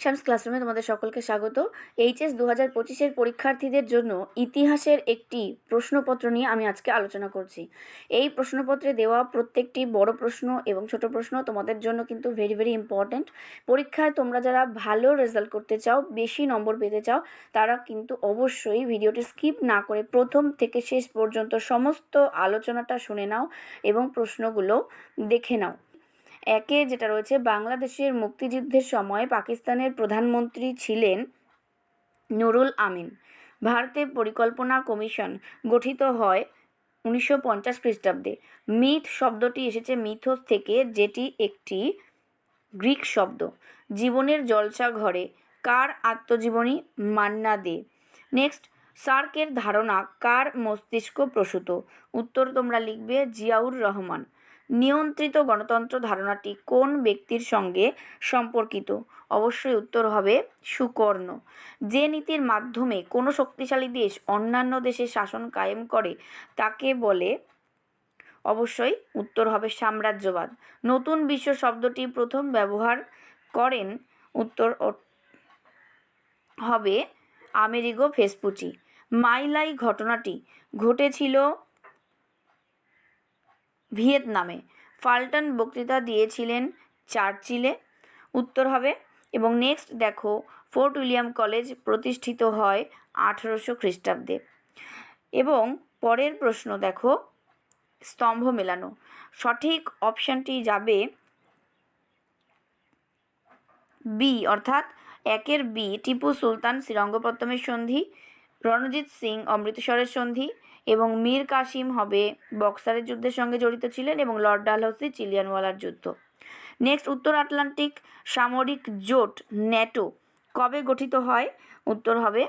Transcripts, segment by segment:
শামস ক্লাসরুমে তোমাদের সকলকে স্বাগত। এইচএস দু হাজার পঁচিশের পরীক্ষার্থীদের জন্য ইতিহাসের একটি প্রশ্নপত্র নিয়ে আমি আজকে আলোচনা করছি। এই প্রশ্নপত্রে দেওয়া প্রত্যেকটি বড় প্রশ্ন এবং ছোট প্রশ্ন তোমাদের জন্য কিন্তু ভেরি ভেরি ইম্পর্ট্যান্ট পরীক্ষায় তোমরা যারা ভালো রেজাল্ট করতে চাও, বেশি নম্বর পেতে চাও, তারা কিন্তু অবশ্যই ভিডিওটি স্কিপ না করে প্রথম থেকে শেষ পর্যন্ত সমস্ত আলোচনাটা শুনে নাও এবং প্রশ্নগুলো দেখে নাও। একে যেটা রয়েছে বাংলাদেশের মুক্তিযুদ্ধের সময় পাকিস্তানের প্রধানমন্ত্রী ছিলেন নুরুল আমিন। ভারতের পরিকল্পনা কমিশন গঠিত হয় উনিশশো পঞ্চাশ খ্রিস্টাব্দে। মিথ শব্দটি এসেছে মিথোস থেকে, যেটি একটি গ্রিক শব্দ। জীবনের জলসা ঘরে, কার আত্মজীবনী মান্না দে। নেক্সট, সার্কের ধারণা কার মস্তিষ্ক প্রসূত? উত্তর তোমরা লিখবে জিয়াউর রহমান। নিয়ন্ত্রিত গণতন্ত্র ধারণাটি কোন ব্যক্তির সঙ্গে সম্পর্কিত? অবশ্যই উত্তর হবে সুকর্ণ। যে নীতির মাধ্যমে কোনো শক্তিশালী দেশ অন্যান্য দেশের শাসন কায়েম করে, তাকে বলে অবশ্যই উত্তর হবে সাম্রাজ্যবাদ। নতুন বিশ্ব শব্দটি প্রথম ব্যবহার করেন, উত্তর হবে আমেরিগো ফেসপুচি মাইলাই ঘটনাটি ঘটেছিল ভিয়েতনামে। ফাল্টন বক্তৃতা দিয়েছিলেন চার্চিলে। উত্তর হবে, এবং নেক্সট দেখো, ফোর্ট উইলিয়াম কলেজ প্রতিষ্ঠিত হয় আঠেরোশো খ্রিস্টাব্দে। এবং পরের প্রশ্ন দেখো, স্তম্ভ মেলানো। সঠিক অপশানটি যাবে বি, অর্থাৎ একের বি টিপু সুলতান শ্রীরঙ্গপত্তমের সন্ধি রণজিৎ সিং অমৃতসরের সন্ধি এবং মীর কাসিম হবে বক্সারের যুদ্ধের সঙ্গে জড়িত ছিলেন এবং লর্ড ডালহৌসি চিলিয়ানওয়ালার যুদ্ধ। নেক্সট উত্তর আটলান্টিক সামরিক জোট, ন্যাটো কবে গঠিত হয়? উত্তর হবে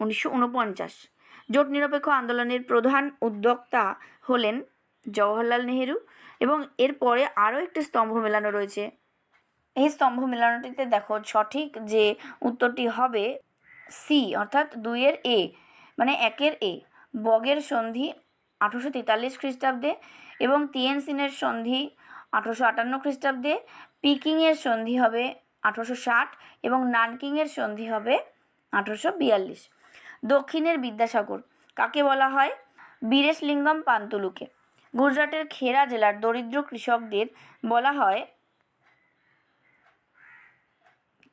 উনিশশো উনপঞ্চাশ। জোট নিরপেক্ষ আন্দোলনের প্রধান উদ্যোক্তা হলেন জওহরলাল নেহেরু এবং এরপরে আরও একটি স্তম্ভ মেলানো রয়েছে। এই স্তম্ভ মেলানোটিতে দেখো সঠিক যে উত্তরটি হবে সি অর্থাৎ দুইয়ের এ মানে একের এ বগের সন্ধি আঠেরোশো তেতাল্লিশ খ্রিস্টাব্দে এবং তিয়েনসিনের সন্ধি আঠেরোশো আটান্ন খ্রিস্টাব্দে, পিকিংয়ের সন্ধি হবে আঠেরোশো ষাট এবং নানকিংয়ের সন্ধি হবে আঠেরোশো বিয়াল্লিশ। দক্ষিণের বিদ্যাসাগর, কাকে বলা হয়? বীরেশলিঙ্গম পান্তুলুকে। গুজরাটের খেরা জেলার দরিদ্র কৃষকদের বলা হয়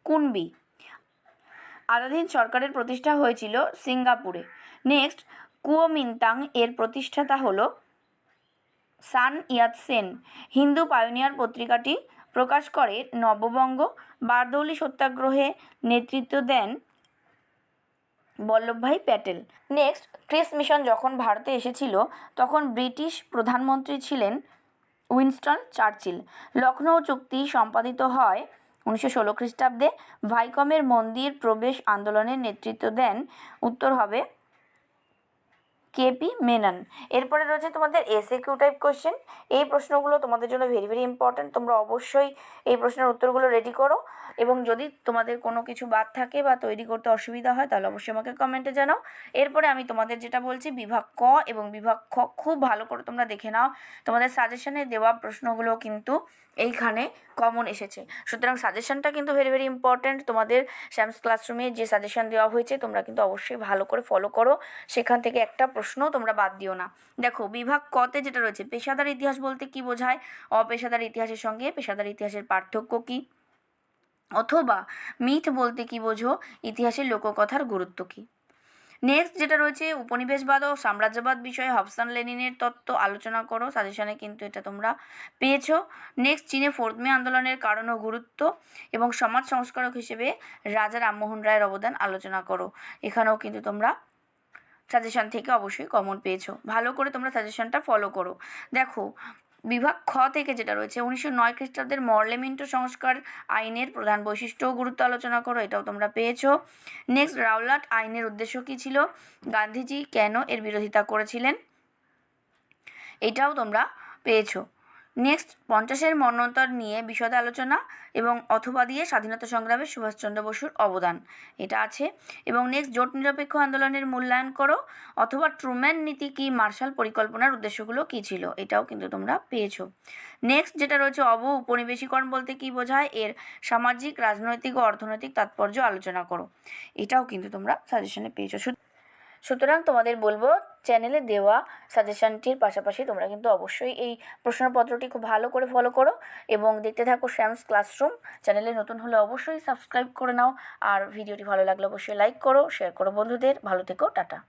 কুনবি। আজাদিন সরকারের প্রতিষ্ঠা হয়েছিল সিঙ্গাপুরে। নেক্সট কুওমিন্তাং এর প্রতিষ্ঠাতা হল সান ইয়াতসেন হিন্দু পায়োনিয়ার পত্রিকাটি প্রকাশ করে নববঙ্গ। বারদৌলি সত্যাগ্রহে নেতৃত্ব দেন Vallabhbhai Patel. Next, Cripps mission যখন ভারতে এসেছিল, তখন ব্রিটিশ প্রধানমন্ত্রী ছিলেন উইনস্টন চার্চিল। লখনৌ চুক্তি সম্পাদিত হয় উনিশশো ষোলো খ্রিস্টাব্দে ভাইকমের মন্দির প্রবেশ আন্দোলনের নেতৃত্ব দেন। উত্তর হবে কেপি মেনন এরপরে রয়েছে তোমাদের এসএ কিউ টাইপ কোশ্চেন এই প্রশ্নগুলো তোমাদের জন্য ভেরি ভেরি ইম্পর্ট্যান্ট তোমরা অবশ্যই এই প্রশ্নের উত্তরগুলো রেডি করো। এবং যদি তোমাদের কোনো কিছু বাদ থাকে বা তৈরি করতে অসুবিধা হয়, তাহলে অবশ্যই আমাকে কমেন্টে জানাও। এরপরে আমি তোমাদের যেটা বলছি, বিভাগ ক এবং বিভাগ খ খুব ভালো করে তোমরা দেখে নাও। তোমাদের সাজেশনে দেওয়া প্রশ্নগুলো কিন্তু এইখানে কমন এসেছে। সুতরাং সাজেশনটা কিন্তু ভেরি ভেরি ইম্পর্ট্যান্ট তোমাদের শ্যামস ক্লাসরুমে যে সাজেশন দেওয়া হয়েছে, তোমরা কিন্তু অবশ্যই ভালো করে ফলো করো। সেখান থেকে একটা প্রশ্ন তোমরা বাদ দিও না। দেখো, বিভাগ কতে যেটা রয়েছে, পেশাদার ইতিহাস বলতে কি বোঝায়? অপেশাদার ইতিহাসের সঙ্গে পেশাদার ইতিহাসের পার্থক্য কী? অথবা মিথ বলতে কি বোঝো? ইতিহাসের লোককথার গুরুত্ব কী? নেক্সট যেটা রয়েছে, উপনিবেশবাদ ও সাম্রাজ্যবাদ বিষয়ে হবসান লেনিনের তত্ত্ব আলোচনা করো, সাজেশনে কিন্তু এটা তোমরা পেয়েছ। নেক্সট, চীনে ফোর্থ মে আন্দোলনের কারণ ও গুরুত্ব এবং সমাজ সংস্কারক হিসেবে রাজা রামমোহন রায়ের অবদান আলোচনা করো। এখানেও কিন্তু তোমরা সাজেশন থেকে অবশ্যই কমন পেয়েছ। ভালো করে তোমরা সাজেশনটা ফলো করো। দেখো, বিভাগ খ থেকে যেটা রয়েছে, উনিশশো নয় খ্রিস্টাব্দের মর্লেমিন্টো সংস্কার আইনের প্রধান বৈশিষ্ট্যও গুরুত্ব আলোচনা করো, এটাও তোমরা পেয়েছ। নেক্সট রাওলাট আইনের উদ্দেশ্য কী ছিল? গান্ধীজি কেন এর বিরোধিতা করেছিলেন? এটাও তোমরা পেয়েছ। নেক্সট পঞ্চাশের মন্বন্তর নিয়ে বিশদ আলোচনা এবং অথবা দিয়ে স্বাধীনতা সংগ্রামে সুভাষচন্দ্র বসুর অবদান। এটা আছে। এবং নেক্সট জোট নিরপেক্ষ আন্দোলনের মূল্যায়ন করো অথবা ট্রুম্যান নীতি কি মার্শাল পরিকল্পনার উদ্দেশ্যগুলো কী ছিল? এটাও কিন্তু তোমরা পেয়েছ। নেক্সট যেটা রয়েছে অব উপনিবেশিকরণ বলতে কী বোঝায়? এর সামাজিক, রাজনৈতিক ও অর্থনৈতিক তাৎপর্য আলোচনা করো। এটাও কিন্তু তোমরা সাজেশনে পেয়েছ। সুতরাং তোমাদের বলব চ্যানেলে দেওয়া সাজেশনটির পাশাপাশি তোমরা কিন্তু অবশ্যই এই প্রশ্নপত্রটি খুব ভালো করে ফলো করো এবং দেখতে থাকো শ্যামস ক্লাসরুম চ্যানেলে নতুন হলে অবশ্যই সাবস্ক্রাইব করে নাও আর ভিডিওটি ভালো লাগলে অবশ্যই লাইক করো শেয়ার করো বন্ধুদের। ভালো থেকো, টাটা।